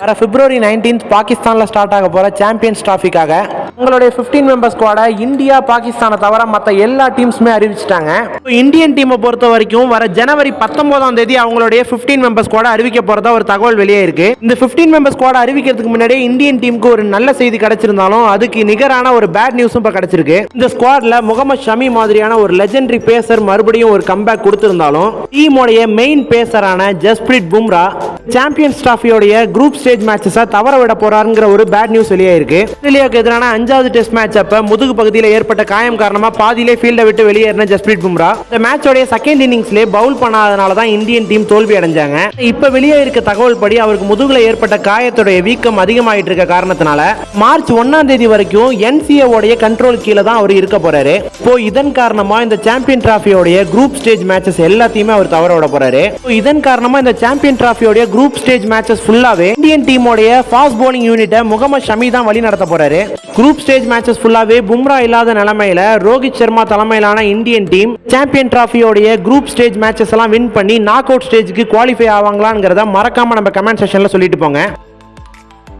வர பிப்ரவரி நைன்டீன்த் பாகிஸ்தானில் ஸ்டார்ட் ஆக போகிற சாம்பியன்ஸ் ட்ராஃபிக்காக உங்களுடைய 15 மெம்பர் ஸ்குவாடை இந்தியா பாகிஸ்தானை தவிர மற்ற எல்லா டீம்ஸுமே அறிவிச்சிட்டாங்க. இப்போ இந்தியன் டீமை பொறுத்த வரைக்கும் வர ஜனவரி பத்தொன்பதாம் தேதி அவங்களுடைய 15 மெம்பர் ஸ்குவாடை அறிவிக்க போகிறதா ஒரு தகவல் வெளியே இருக்கு. இந்த 15 மெம்பர் ஸ்குவாடை அறிவிக்கிறதுக்கு முன்னாடியே இந்தியன் டீமுக்கு ஒரு நல்ல செய்தி கிடைச்சிருந்தாலும் அதுக்கு நிகரான ஒரு பேட் நியூஸும் இப்போ கிடைச்சிருக்கு. இந்த ஸ்குவாடில் முகமது ஷமி மாதிரியான ஒரு லெஜெண்டரி பேசர் மறுபடியும் ஒரு கம்பேக் கொடுத்திருந்தாலும் டீமோடைய மெயின் பேசரான ஜஸ்பிரீத் பும்ரா சாம்பியன்ஸ் டிராஃபியோடைய குரூப் ஸ்டேஜ் மேட்சஸை தவற விட போறாருங்கிற ஒரு பேட் நியூஸ் வெளியே இருக்கு. ஆஸ்திரேலியாவுக்கு எதிரான அஞ்சாவது டெஸ்ட் மேட்ச் அப்ப முதுகு பகுதியில் ஏற்பட்ட காயம் காரணமா பாதியிலே ஃபீல்டை விட்டு வெளியேறின ஜஸ்பிரீத் பும்ரா. இந்த மேட்சோடைய செகண்ட் இன்னிங்ஸ்லேயே பவுல் பண்ணாதனால தான் இந்தியன் டீம் தோல்வி அடைஞ்சாங்க. இப்ப வெளியே இருக்க தகவல் படி அவருக்கு முதுகுல ஏற்பட்ட காயத்துடைய வீக்கம் அதிகமாயிட்டு இருக்க காரணத்தினால மார்ச் ஒன்னாம் தேதி வரைக்கும் NCA உடைய கண்ட்ரோல் கீழே தான் அவர் இருக்க போறாரு. இப்போ இதன் காரணமா இந்த சாம்பியன் டிராஃபியோடைய குரூப் ஸ்டேஜ் மேட்சஸ் எல்லாத்தையுமே அவர் தவற விட போறாரு. இதன் காரணமா இந்த சாம்பியன் டிராஃபியோடைய குரூப் ஸ்டேஜ் மேட்சஸ் ஃபுல்லாவே இந்தியன் டீமோடைய ஃபாஸ்ட் போலிங் யூனிட்டை முகமது ஷமி தான் வழி நடத்த போறாரு. குரூப் ஸ்டேஜ் மேட்சஸ் ஃபுல்லாவே பும்ரா இல்லாத நிலைமையில ரோஹித் சர்மா தலைமையிலான இந்தியன் டீம் சாம்பியன் டிராஃபியோடைய குரூப் ஸ்டேஜ் மேட்சஸ் எல்லாம் வின் பண்ணி நாக் அவுட் ஸ்டேஜுக்கு குவாலிஃபை ஆவாங்களாங்கிறத மறக்காம நம்ம கமெண்ட் செக்ஷன்ல சொல்லிட்டு போங்க.